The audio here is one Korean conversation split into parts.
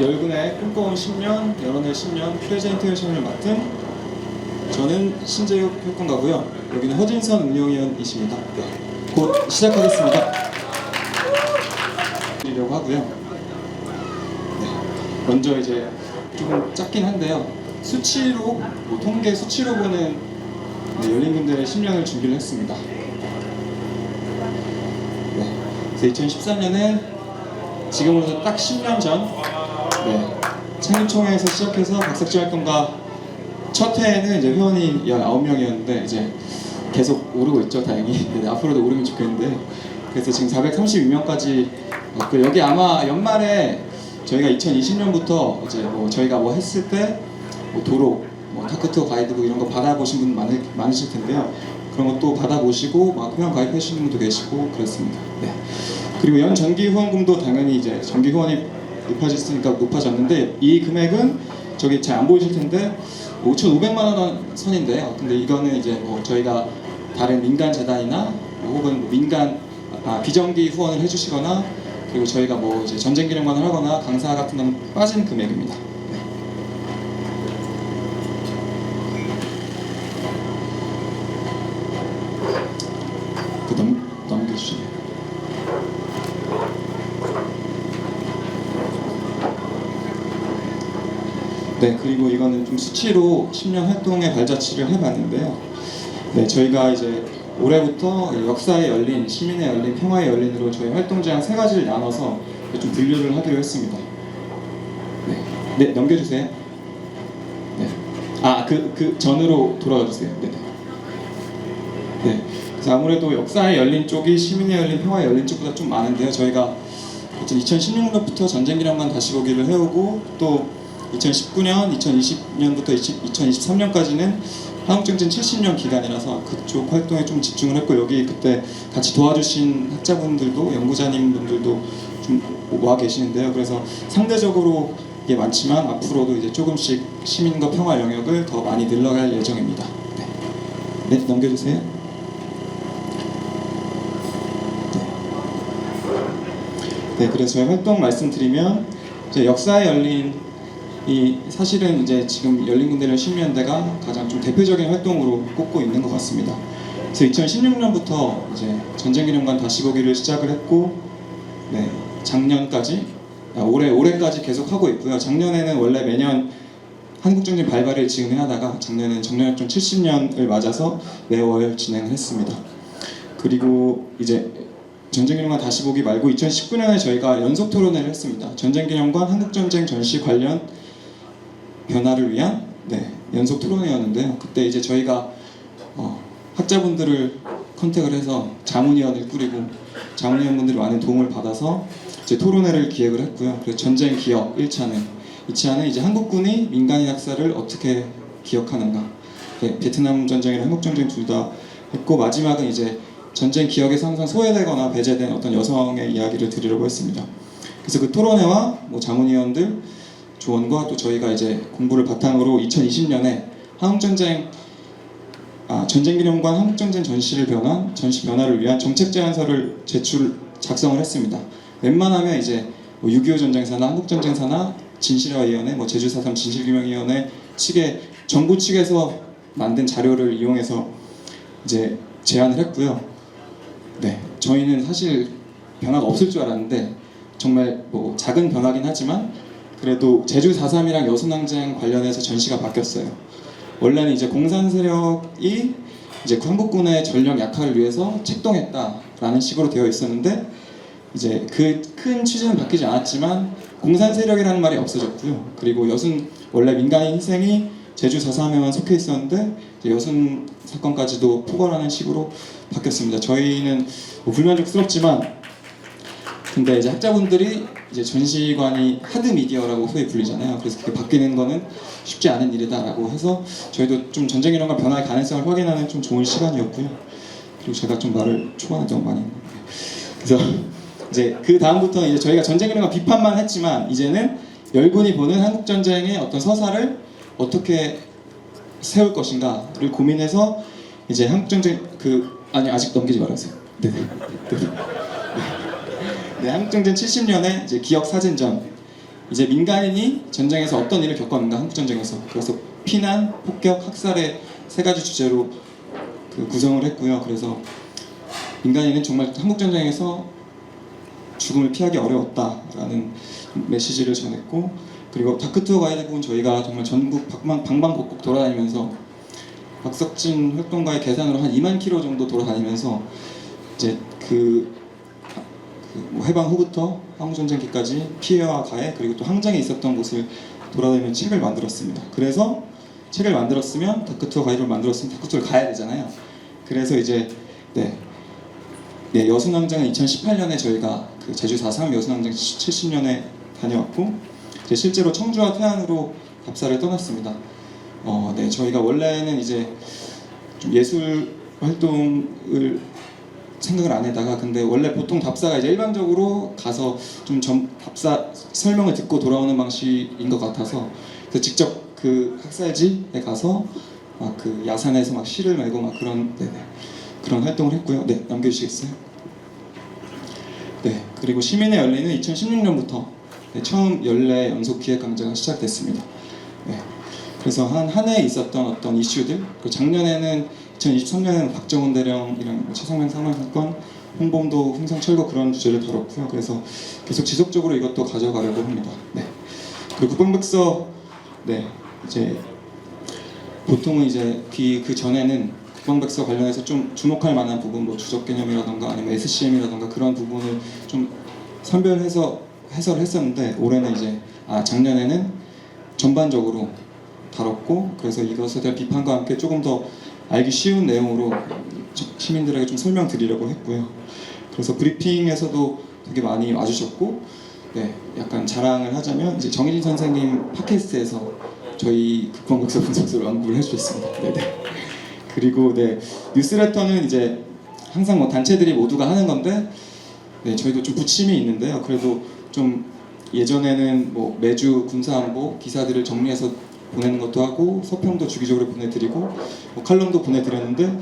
열군의 꿈꿔온 10년, 여론의 10년 프레젠테이션을 맡은 저는 신재욱 활동가고요. 여기는 허진선 운영위원이십니다. 네, 곧 시작하겠습니다. 드리려고 하고요. 네, 먼저 이제 조금 짧긴 한데요. 수치로, 뭐 통계 수치로 보는 네, 열린군대의 10년을 준비를 했습니다. 네, 그래서 2014년에 지금으로서 딱 10년 전 네, 창립총회에서 시작해서 박석지 활동가 첫 해에는 이제 회원이 19명이었는데 이제 계속 오르고 있죠 다행히. 네, 앞으로도 오르면 좋겠는데. 그래서 지금 432명까지 왔고 여기 아마 연말에 저희가 2020년부터 이제 뭐 저희가 뭐 했을 때 뭐 도로, 뭐 타크투어 가이드북 이런 거 받아보신 분 많으, 많으실 텐데요. 그런 것도 받아보시고 막 회원 가입하시는 분도 계시고 그렇습니다. 네. 그리고 연 정기 후원금도 당연히 이제 정기 후원이 높아졌으니까 높아졌는데 이 금액은 저기 잘 안 보이실 텐데 5,500만 원 선인데요. 근데 이거는 이제 뭐 저희가 다른 민간 재단이나 뭐 혹은 뭐 민간 아, 비정기 후원을 해주시거나 그리고 저희가 뭐 이제 전쟁 기념관을 하거나 강사 같은 데는 빠진 금액입니다. 네. 그 넘, 넘겨주시네요. 네, 그리고 이거는 좀 수치로 10년 활동의 발자취를 해봤는데요. 네, 저희가 이제 올해부터 역사에 열린, 시민에 열린, 평화에 열린으로 저희 활동 제한 세 가지를 나눠서 좀 분류를 하기로 했습니다. 네, 네 넘겨주세요. 네, 아, 그, 그 전으로 돌아가 주세요. 네. 네, 그래서 아무래도 역사에 열린 쪽이 시민에 열린, 평화에 열린 쪽보다 좀 많은데요. 저희가 2016년부터 전쟁기념관 다시 보기를 해오고 또 2019년, 2020년부터 2023년까지는 한국정진 70년 기간이라서 그쪽 활동에 좀 집중을 했고 여기 그때 같이 도와주신 학자분들도 연구자님 분들도 좀 와 계시는데요. 그래서 상대적으로 이게 많지만 앞으로도 이제 조금씩 시민과 평화 영역을 더 많이 늘려갈 예정입니다. 네, 네 넘겨주세요. 네, 그래서 저희 활동 말씀드리면 이제 역사에 열린 이 사실은 이제 지금 열린 군대련 10년대가 가장 좀 대표적인 활동으로 꼽고 있는 것 같습니다. 그래서 2016년부터 이제 전쟁기념관 다시 보기를 시작을 했고, 네 작년까지 아, 올해 올해까지 계속 하고 있고요. 작년에는 원래 매년 한국정진 발발을 지금 해하다가 작년에는 정년협정 70년을 맞아서 매월 진행을 했습니다. 그리고 이제 전쟁기념관 다시 보기 말고 2019년에 저희가 연속 토론회를 했습니다. 전쟁기념관 한국전쟁 전시 관련 변화를 위한 네, 연속 토론회였는데요. 그때 이제 저희가 어, 학자분들을 컨택을 해서 자문위원을 꾸리고 자문위원분들이 많은 도움을 받아서 이제 토론회를 기획을 했고요. 그래서 전쟁 기억 1차는 2차는 이제 한국군이 민간인 학살을 어떻게 기억하는가. 네, 베트남 전쟁이나 한국 전쟁 둘 다 했고 마지막은 이제 전쟁 기억에서 항상 소외되거나 배제된 어떤 여성의 이야기를 드리려고 했습니다. 그래서 그 토론회와 뭐 자문위원들 조언과 또 저희가 이제 공부를 바탕으로 2020년에 한국전쟁 아, 전쟁 기념관 한국전쟁 전시를 변환 전시 변화를 위한 정책 제안서를 제출 작성을 했습니다. 웬만하면 이제 뭐 6.25 전쟁사나 한국전쟁사나 진실화위원회, 뭐 제주4.3 진실규명위원회 측에 정부 측에서 만든 자료를 이용해서 이제 제안을 했고요. 네, 저희는 사실 변화가 없을 줄 알았는데 정말 뭐 작은 변화긴 하지만 그래도 제주 4.3이랑 여순항쟁 관련해서 전시가 바뀌었어요. 원래는 이제 공산 세력이 이제 한국군의 전력 약화를 위해서 책동했다라는 식으로 되어 있었는데 이제 그 큰 취지는 바뀌지 않았지만 공산 세력이라는 말이 없어졌고요. 그리고 여순 원래 민간인 희생이 제주 4.3에만 속해 있었는데 여순 사건까지도 포괄하는 식으로 바뀌었습니다. 저희는 뭐 불만족스럽지만 근데 이제 학자분들이 이제 전시관이 하드 미디어라고 소위 불리잖아요. 그래서 그게 바뀌는 거는 쉽지 않은 일이다라고 해서 저희도 좀 전쟁 이론과 변화의 가능성을 확인하는 좀 좋은 시간이었고요. 그리고 제가 좀 말을 초반에 좀 많이 했는데 그래서 이제 그 다음부터 이제 저희가 전쟁 이론과 비판만 했지만 이제는 열군이 보는 한국 전쟁의 어떤 서사를 어떻게 세울 것인가를 고민해서 이제 한국 전쟁 그 아니 아직 넘기지 말아주세요. 네. 네. 네, 한국정전 70년의 이제 기억 사진전 이제 민간인이 전쟁에서 어떤 일을 겪었는가 한국 전쟁에서 그래서 피난, 폭격, 학살의 세 가지 주제로 그 구성을 했고요. 그래서 민간인은 정말 한국 전쟁에서 죽음을 피하기 어려웠다라는 메시지를 전했고 그리고 다크투어 가이드북은 저희가 정말 전국 방방, 방방곡곡 돌아다니면서 박석진 활동가의 계산으로 한 2만 킬로 정도 돌아다니면서 이제 그, 해방 후부터 한국 전쟁기까지 피해와 가해 그리고 또 항쟁에 있었던 곳을 돌아다니면서 책을 만들었습니다. 그래서 책을 만들었으면 다크투어 가이드를 만들었으면 다크투어를 가야 되잖아요. 그래서 이제 네, 네 여순항쟁은 2018년에 저희가 그 제주 4.3 여순항쟁 70년에 다녀왔고 이제 실제로 청주와 태안으로 답사를 떠났습니다. 어, 네, 저희가 원래는 이제 좀 예술 활동을 생각을 안 해다가 근데 원래 보통 답사가 이제 일반적으로 가서 좀 점, 답사 설명을 듣고 돌아오는 방식인 것 같아서 그래서 직접 그 학살지에 가서 막 그 야산에서 막 시를 말고 막 그런 네네 그런 활동을 했고요. 네 남겨주시겠어요? 네 그리고 시민의 연례는 2016년부터 네, 처음 연례 연속 기획 강좌가 시작됐습니다. 네. 그래서 한 한 해에 있었던 어떤 이슈들 그리고 작년에는 2023년에는 박정훈 대령이랑 뭐 최상명 사망 사건 홍범도 흥성 철거 그런 주제를 다뤘고요. 그래서 계속 지속적으로 이것도 가져가려고 합니다. 네. 그리고 국방백서 네 이제 보통은 이제 그, 그 전에는 국방백서 관련해서 좀 주목할 만한 부분 뭐 주적 개념이라던가 아니면 SCM이라던가 그런 부분을 좀 선별해서 해설을 했었는데 올해는 이제 아 작년에는 전반적으로 다뤘고 그래서 이것에 대한 비판과 함께 조금 더 알기 쉬운 내용으로 저- 시민들에게 좀 설명드리려고 했고요. 그래서 브리핑에서도 되게 많이 와주셨고, 네, 약간 자랑을 하자면 이제 정일진 선생님 팟캐스트에서 저희 국방국서 분석서를 언급을 해주셨습니다. 네네. 그리고 네 뉴스레터는 이제 항상 뭐 단체들이 모두가 하는 건데, 네 저희도 좀 부침이 있는데요. 그래도 좀 예전에는 뭐 매주 군사안보 기사들을 정리해서 보내는 것도 하고 서평도 주기적으로 보내드리고 뭐 칼럼도 보내드렸는데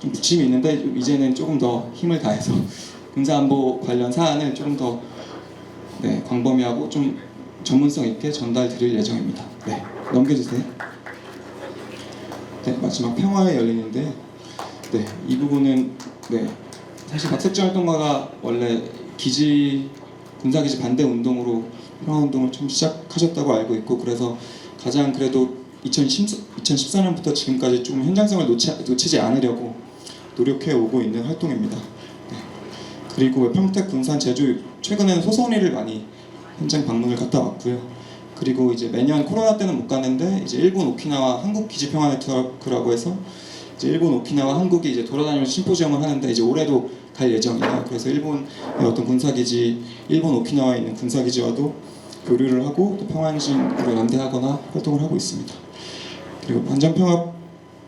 좀 부침이 있는데 좀 이제는 조금 더 힘을 다해서 군사안보 관련 사안을 조금 더 네, 광범위하고 좀 전문성 있게 전달 드릴 예정입니다. 네, 넘겨주세요. 네, 마지막 평화의 열린인데 네, 이 부분은 네, 사실 박석진 활동가가 원래 기지 군사기지 반대 운동으로 평화 운동을 좀 시작하셨다고 알고 있고 그래서 가장 그래도 2010, 2014년부터 지금까지 좀 현장성을 놓치, 놓치 지 않으려고 노력해 오고 있는 활동입니다. 네. 그리고 평택, 군산, 제주 최근에는 소선이를 많이 현장 방문을 갔다 왔고요. 그리고 이제 매년 코로나 때는 못 갔는데 이제 일본 오키나와 한국 기지 평화 네트워크라고 해서 이제 일본 오키나와 한국이 이제 돌아다니면서 심포지엄을 하는데 이제 올해도 갈 예정이에요. 그래서 일본의 어떤 군사기지, 일본 오키나와에 있는 군사기지와도 교류를 하고 또 평화행진으로 연대하거나 활동을 하고 있습니다. 그리고 반전평화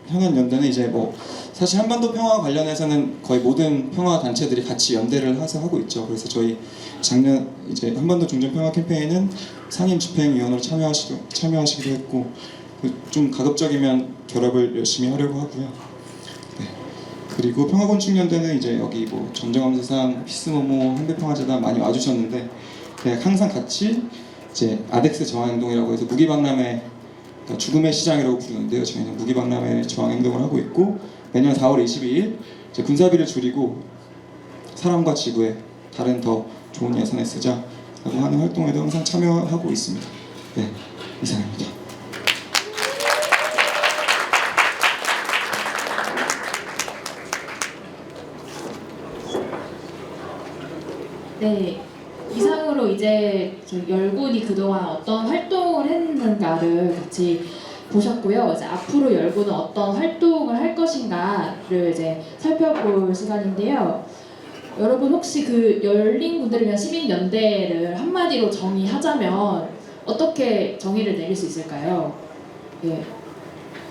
향한 연대는 이제 뭐 사실 한반도 평화 관련해서는 거의 모든 평화 단체들이 같이 연대를 해서 하고 있죠. 그래서 저희 작년 이제 한반도 중전 평화 캠페인은 상임 집행위원으로 참여하시기도 참여하시기도 했고 그좀 가급적이면 결합을 열심히 하려고 하고요. 네. 그리고 평화건축연대는 이제 여기 뭐 전정함세상, 피스모모, 한대평화재단 많이 와주셨는데 그냥 항상 같이 이제 아덱스 저항행동이라고 해서 무기박람회 그러니까 죽음의 시장이라고 부르는데요. 저희는 무기박람회 저항행동을 하고 있고 매년 4월 22일 이제 군사비를 줄이고 사람과 지구에 다른 더 좋은 예산에 쓰자라고 하는 활동에도 항상 참여하고 있습니다. 네, 이상입니다. 네. 이상으로 이제 좀 열군이 그동안 어떤 활동을 했는가를 같이 보셨고요. 이제 앞으로 열군은 어떤 활동을 할 것인가를 이제 살펴볼 시간인데요. 여러분 혹시 그 열린 군대를 위한 시민 연대를 한마디로 정의하자면 어떻게 정의를 내릴 수 있을까요? 예.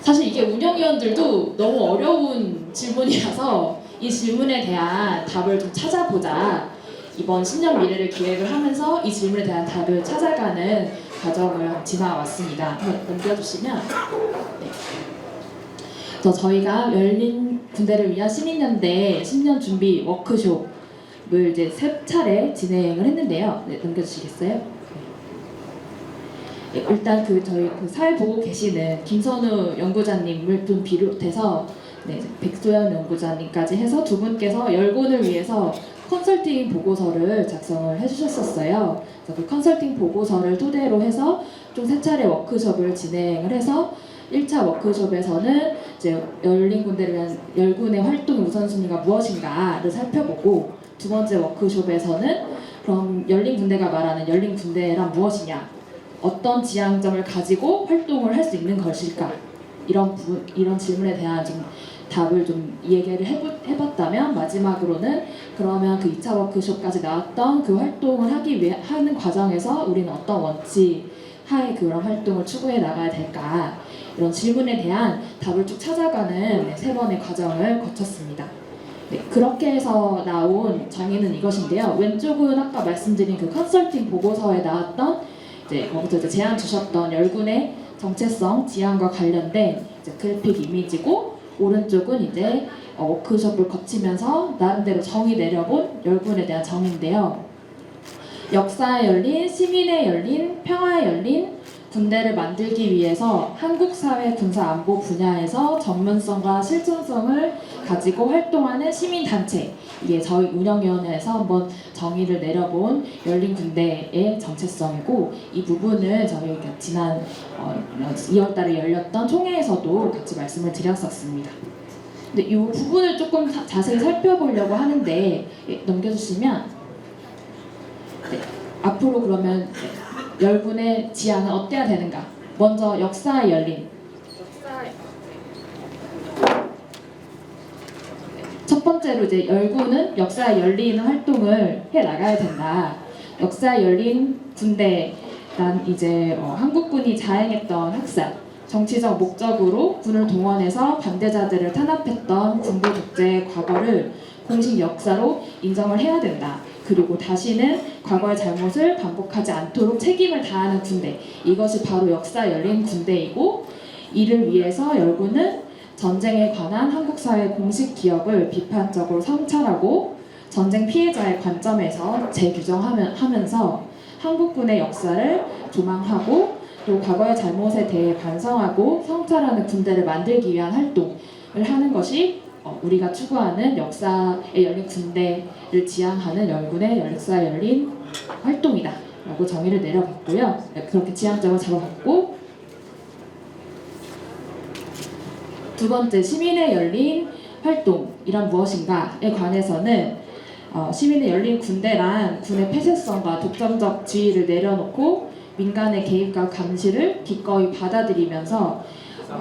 사실 이게 운영위원들도 너무 어려운 질문이라서 이 질문에 대한 답을 좀 찾아보자. 이번 10년 미래를 기획을 하면서 이 질문에 대한 답을 찾아가는 과정을 지나왔습니다. 넘겨주시면 네. 저 저희가 열린 군대를 위한 시민연대 10년 준비 워크숍을 이제 세 차례 진행을 했는데요. 네, 넘겨주시겠어요? 예, 일단 그 저희 그 사회 보고 계시는 김선우 연구자님을 좀 비롯해서 네, 백소연 연구자님까지 해서 두 분께서 열군을 위해서 컨설팅 보고서를 작성을 해주셨었어요. 그래서 그 컨설팅 보고서를 토대로 해서 총세 차례 워크숍을 진행을 해서 1차 워크숍에서는 이제 열린 군대를 위한 열군의 활동 우선순위가 무엇인가를 살펴보고 두 번째 워크숍에서는 그럼 열린 군대가 말하는 열린 군대란 무엇이냐 어떤 지향점을 가지고 활동을 할 수 있는 것일까 이런 부, 이런 질문에 대한 좀 답을 좀 얘기를 해봤다면 마지막으로는 그러면 그 2차 워크숍까지 나왔던 그 활동을 하기 위해 하는 과정에서 우리는 어떤 원칙 하에 그런 활동을 추구해 나가야 될까 이런 질문에 대한 답을 쭉 찾아가는 네, 세 번의 과정을 거쳤습니다. 네, 그렇게 해서 나온 정의는 이것인데요. 왼쪽은 아까 말씀드린 그 컨설팅 보고서에 나왔던 이제 거기서 이제 제안 주셨던 열군의 정체성 지향과 관련된 이제 그래픽 이미지고 오른쪽은 이제 어, 워크숍을 거치면서 나름대로 정의 내려본 열군에 대한 정의인데요. 역사에 열린 시민에 열린 평화에 열린 군대를 만들기 위해서 한국 사회 군사 안보 분야에서 전문성과 실천성을 가지고 활동하는 시민 단체 이게 저희 운영위원회에서 한번 정의를 내려본 열린 군대의 정체성이고 이 부분은 저희 가 지난 어, 2월달에 열렸던 총회에서도 같이 말씀을 드렸었습니다. 근데 이 부분을 조금 자- 자세히 살펴보려고 하는데 예, 넘겨주시면 네, 앞으로 그러면 네, 열분의 지향은 어때야 되는가? 먼저 역사에 열린 첫 번째로 이제 열군은 역사에 열린 활동을 해 나가야 된다. 역사에 열린 군대란 이제 어, 한국군이 자행했던 학살, 정치적 목적으로 군을 동원해서 반대자들을 탄압했던 군부 독재의 과거를 공식 역사로 인정을 해야 된다. 그리고 다시는 과거의 잘못을 반복하지 않도록 책임을 다하는 군대. 이것이 바로 역사 열린 군대이고 이를 위해서 열군은 전쟁에 관한 한국 사회 공식 기억을 비판적으로 성찰하고 전쟁 피해자의 관점에서 재규정하면서 한국군의 역사를 조망하고 또 과거의 잘못에 대해 반성하고 성찰하는 군대를 만들기 위한 활동을 하는 것이 어, 우리가 추구하는 역사에 열린 군대를 지향하는 열군의 역사에 열린 활동이다. 라고 정의를 내려봤고요. 네, 그렇게 지향점을 잡아봤고 두 번째 시민의 열린 활동이란 무엇인가에 관해서는 어, 시민의 열린 군대란 군의 폐쇄성과 독점적 지위를 내려놓고 민간의 개입과 감시를 기꺼이 받아들이면서 어,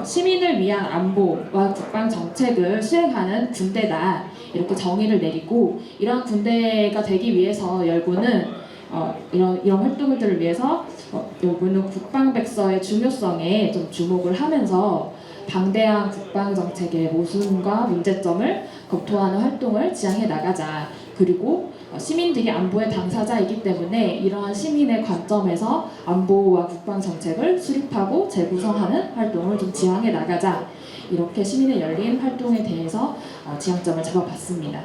시민을 위한 안보와 국방 정책을 수행하는 군대다 이렇게 정의를 내리고 이러한 군대가 되기 위해서 열군은 어, 이런 이런 활동들을 위해서 어, 열군은 국방백서의 중요성에 좀 주목을 하면서 방대한 국방 정책의 모순과 문제점을 검토하는 활동을 지향해 나가자. 그리고 어, 시민들이 안보의 당사자이기 때문에 이러한 시민의 관점에서 안보와 국방 정책을 수립하고 재구성하는 활동을 좀 지향해 나가자. 이렇게 시민의 열린 활동에 대해서 어, 지향점을 잡아봤습니다.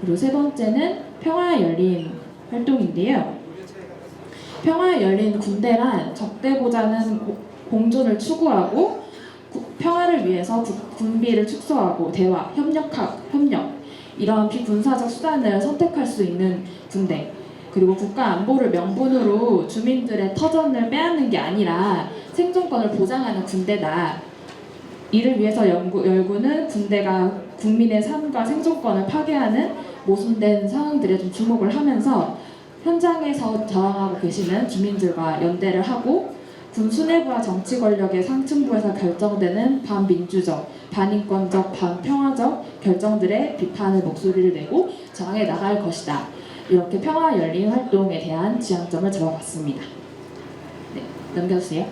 그리고 세 번째는 평화에 열린 활동인데요. 평화에 열린 군대란 적대보다는 고- 공존을 추구하고 구- 평화를 위해서 국- 군비를 축소하고 대화, 협력학, 협력 이런 비군사적 수단을 선택할 수 있는 군대 그리고 국가 안보를 명분으로 주민들의 터전을 빼앗는 게 아니라 생존권을 보장하는 군대다. 이를 위해서 연구, 열군은 군대가 국민의 삶과 생존권을 파괴하는 모순된 상황들에 좀 주목을 하면서 현장에서 저항하고 계시는 주민들과 연대를 하고 군 수뇌부와 정치 권력의 상층부에서 결정되는 반민주적, 반인권적, 반평화적 결정들의 비판의 목소리를 내고 저항해 나갈 것이다. 이렇게 평화 열린 활동에 대한 지향점을 잡아봤습니다. 네, 넘겨주세요.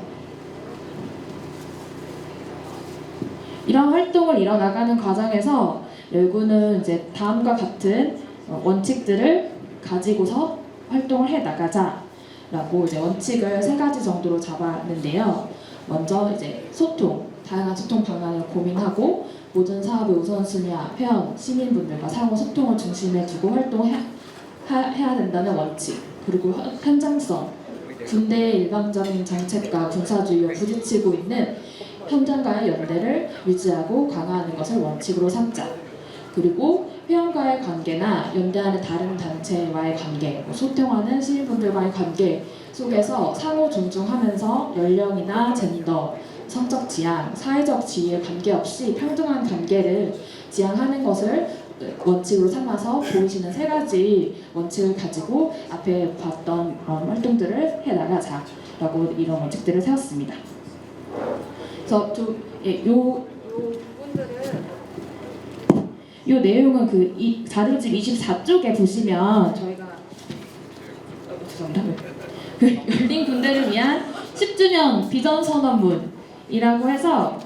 이런 활동을 이뤄나가는 과정에서 열군은 이제 다음과 같은 어, 원칙들을 가지고서 활동을 해 나가자 라고 이제 원칙을 세 가지 정도로 잡았는데요. 먼저 이제 소통, 다양한 소통 방안을 고민하고 모든 사업의 우선순위와 회원, 시민분들과 상호 소통을 중심에 두고 활동해야 된다는 원칙 그리고 현- 현장성 군대의 일방적인 정책과 군사주의와 부딪히고 있는 현장과의 연대를 유지하고 강화하는 것을 원칙으로 삼자. 그리고 회원과의 관계나 연대하는 다른 단체와의 관계, 뭐 소통하는 시민분들과의 관계 속에서 상호 존중하면서 연령이나 젠더, 성적 지향, 사회적 지위에 관계없이 평등한 관계를 지향하는 것을 원칙으로 삼아서 보이시는 세 가지 원칙을 가지고 앞에 봤던 활동들을 해 나가자라고 이런 원칙들을 세웠습니다. 그래서 두, 예, 요, 요 부분들은 요 내용은 그 이, 자료집 24쪽에 보시면 저희가. 그 열린 군대를 위한 10주년 비전 선언문이라고 해서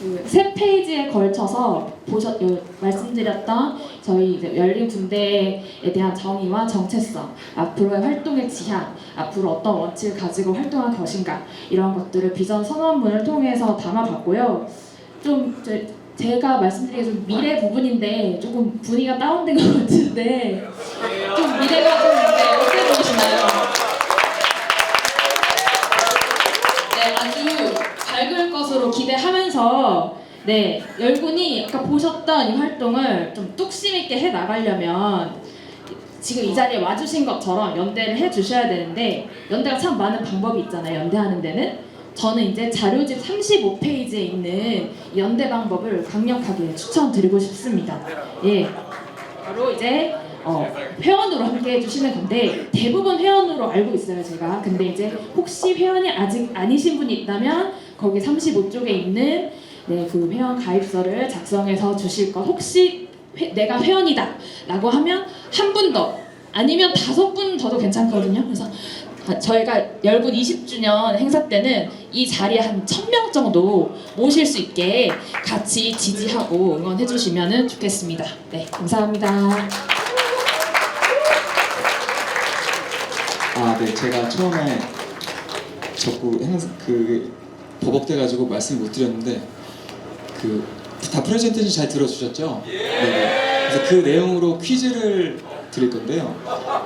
그세 페이지에 걸쳐서 보셨 요, 말씀드렸던 저희 이제 열린 군대에 대한 정의와 정체성, 앞으로의 활동의 지향, 앞으로 어떤 원칙을 가지고 활동할 것인가 이런 것들을 비전 선언문을 통해서 담아봤고요. 좀 제, 제가 말씀드리기 좀 미래 부분인데 조금 분위기가 다운된 것 같은데 좀 미래가 좀 네, 어떻게 보시나요? 네, 아주 밝을 것으로 기대하면서 네, 열군이 아까 보셨던 이 활동을 좀 뚝심 있게 해 나가려면 지금 이 자리에 와주신 것처럼 연대를 해 주셔야 되는데 연대가 참 많은 방법이 있잖아요. 연대하는 데는 저는 이제 자료집 35페이지에 있는 이 연대 방법을 강력하게 추천드리고 싶습니다. 예, 바로 이제 어, 회원으로 함께 해주시는 건데 대부분 회원으로 알고 있어요 제가. 근데 이제 혹시 회원이 아직 아니신 분이 있다면 거기 35쪽에 있는 네, 그 회원 가입서를 작성해서 주실 것 혹시 회- 내가 회원이다 라고 하면 한 분 더 아니면 다섯 분 더도 괜찮거든요. 그래서 아, 저희가 열군 20주년 행사 때는 이 자리에 한 1000명 정도 모실 수 있게 같이 지지하고 응원해 주시면 좋겠습니다 네 감사합니다 아, 네. 제가 처음에 자꾸 행사 그 버벅대 가지고 말씀 못 드렸는데 그 다 프레젠테이션 잘 들어주셨죠? 네. 그래서 그 내용으로 퀴즈를 드릴 건데요.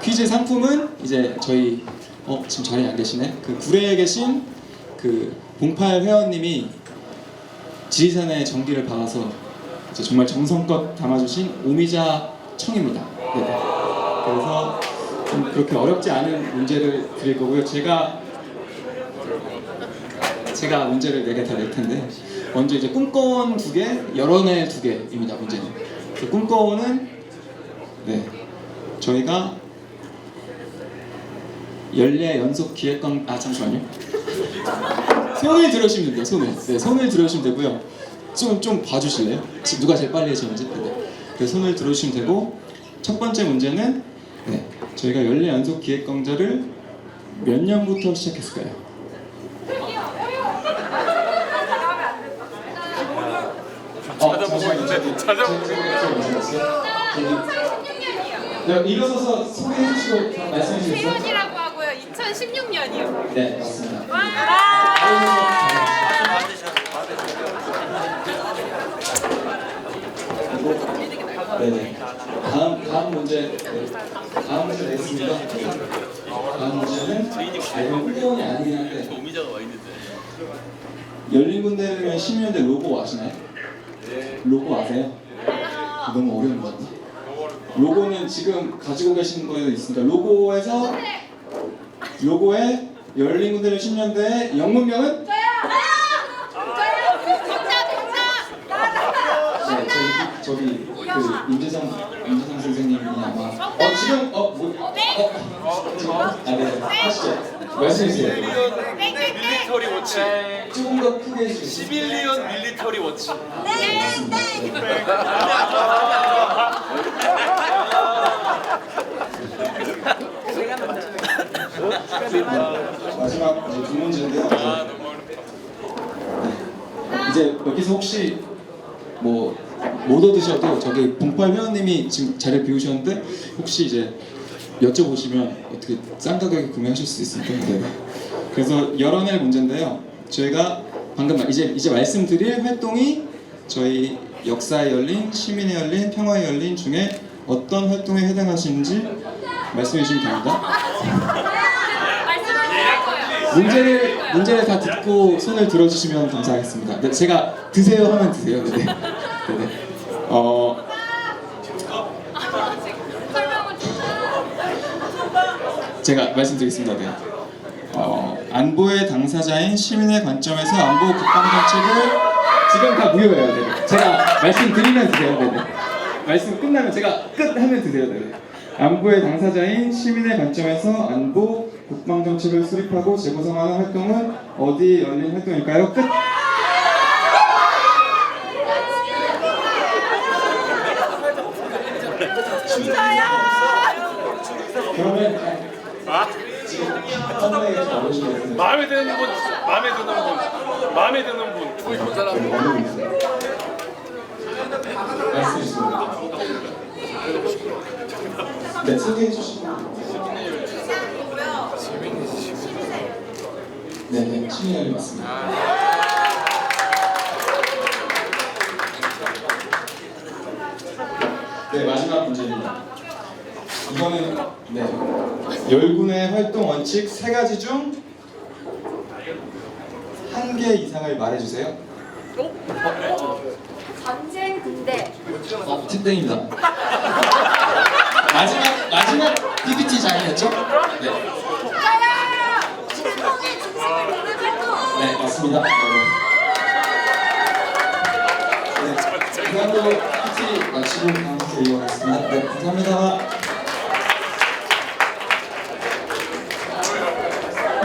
퀴즈 상품은 이제 저희 어 지금 자리에 안 계시네. 그 구례에 계신 그 봉팔 회원님이 지리산의 전기를 받아서 이제 정말 정성껏 담아주신 오미자 청입니다. 네. 그래서 좀 그렇게 어렵지 않은 문제를 드릴 거고요. 제가 제가 문제를 네개 다 낼 텐데 먼저 이제 꿈꿔온 두 개, 열어낼 두 개입니다. 문제는. 그 꿈꿔온은 네 저희가 연례 연속 기획관 아 잠시만요. 손을 들으시면 됩니다. 손을 네 손을 들으시면 되고요. 좀 좀 봐주실래요? 지금 누가 제일 빨리 해주는지. 네. 그래서 손을 들어주시면 되고 첫 번째 문제는 네 저희가 연례 연속 기획 강좌를 몇 년부터 시작했을까요? 어, 찾아보고 저기, 저기, 저기, 네, 일어서서 소개해 주시고 말씀해 하고요. 2016년이요. 네, 맞습니다. 네네. 다음 다음 문제 네. 다음 문제 내겠습니다. 다음 문제는 훈련이 아니긴 한데 와. 열린 위한 10년대 로고 아시나요? 로고 아세요? 너무 어려운 것 같아. 로고는 지금 가지고 계신 거에 있습니다. 로고에서 로고에 열린 군대를 10년대 영문명은 네, 저기 저기 그 임재성 임재성 선생님이 아마 어 지금 어 뭐 어? 지금 아 네 하시죠 말씀해 주세요. 밀리터리 워치. 조금 더 크게 해주세요. 11리언 밀리터리 워치. 마지막 이제 두 문제인데요. 아 어렵다. 이제 여기서 혹시 뭐 못 얻으셔도 저기 봉팔 회원님이 지금 자리를 비우셨는데 혹시 이제 여쭤보시면 어떻게 싼 가격에 구매하실 수 있으니까 네. 그래서 열어낼 문제인데요. 저희가 방금 말- 이제 이제 말씀드릴 활동이 저희 역사에 열린 시민에 열린 평화에 열린 중에 어떤 활동에 해당하시는지 말씀해 주시면 됩니다. 문제를 문제를 다 듣고 손을 들어주시면 감사하겠습니다. 네, 제가 드세요 하면 드세요. 네네. 네네. 어 설명을 좀 제가 말씀드리겠습니다. 네. 어, 안보의 당사자인 시민의 관점에서 안보 국방 정책을 지금 다 무효예요. 네. 제가 말씀드리면 드세요. 네. 말씀 끝나면 제가 끝 하면 드세요. 네. 안보의 당사자인 시민의 관점에서 안보 국방 정책을 수립하고 재구성하는 활동은 어디에 열린 활동일까요? 끝. 그러면 나오시면 마음에 드는 분, 마음에 드는 분, 마음에 드는 분. 보고 싶은 사람. 말씀 있습니다. 네, 소개해 주시고. 네, 네, 시민을 맞습니다. 네, 마지막 문제입니다. 이거는 네 열군의 활동 원칙 세 가지 중 한 개 이상을 말해주세요. 전쟁 군대. 어, 팀땡입니다. 마지막 마지막 PPT 장이었죠? 네, 진성의 진심을 보내주 고. 네. 네, 네. 이걸로 PPT 마치고 주에 이어가겠습니다. 네, 감사합니다.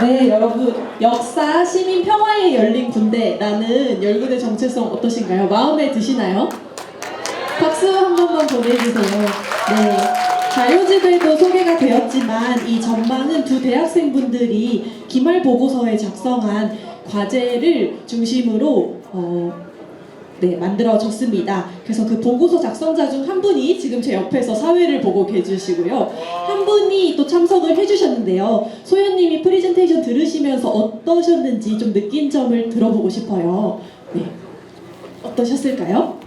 네, 여러분 역사 시민 평화에 열린 군대라는 열군의 정체성 어떠신가요? 마음에 드시나요? 박수 한 번만 보내주세요. 네. 자료집에도 소개가 되었지만 이 전망은 두 대학생분들이 기말 보고서에 작성한 과제를 중심으로 어, 네, 만들어졌습니다. 그래서 그 보고서 작성자 중 한 분이 지금 제 옆에서 사회를 보고 계주시고요. 한 분이 또 참석을 해주셨는데요. 소연님이 프리젠테이션 들으시면서 어떠셨는지 좀 느낀 점을 들어보고 싶어요. 네. 어떠셨을까요?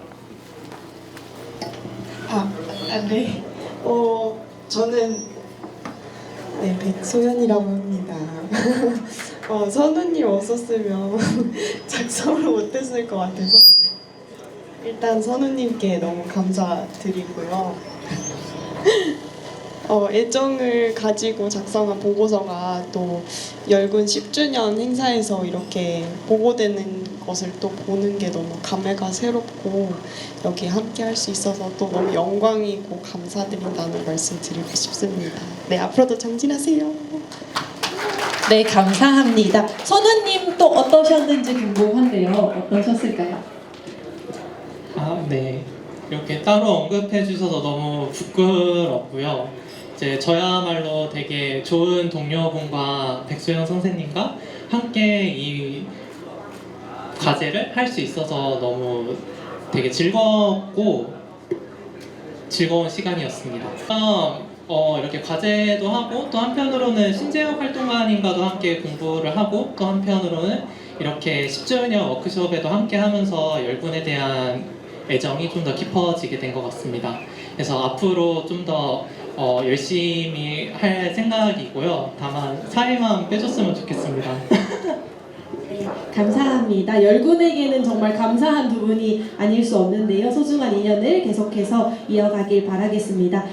아, 아, 네. 어, 저는 네, 백소연이라고 합니다. 어, 선우님 없었으면 작성을 못했을 것 같아서 일단 선우님께 너무 감사드리고요. 어, 애정을 가지고 작성한 보고서가 또 열군 10주년 행사에서 이렇게 보고되는 것을 또 보는 게 너무 감회가 새롭고 여기 함께 할 수 있어서 또 너무 영광이고 감사드린다는 말씀 드리고 싶습니다. 네, 앞으로도 정진하세요. 네, 감사합니다. 선우님 또 어떠셨는지 궁금한데요. 어떠셨을까요? 아, 네. 이렇게 따로 언급해 주셔서 너무 부끄럽고요. 이제 저야말로 되게 좋은 동료분과 백수영 선생님과 함께 이 과제를 할 수 있어서 너무 되게 즐겁고 즐거운 시간이었습니다. 어, 이렇게 과제도 하고 또 한편으로는 신재혁 활동가님과도 함께 공부를 하고 또 한편으로는 이렇게 10주년 워크숍에도 함께 하면서 열분에 대한 애정이 좀 더 깊어지게 된 것 같습니다. 그래서 앞으로 좀더 어, 열심히 할 생각이고요. 다만 사회만 빼줬으면 좋겠습니다. 네, 감사합니다. 열군에게는 정말 감사한 두 분이 아닐 수 없는데요. 소중한 인연을 계속해서 이어가길 바라겠습니다.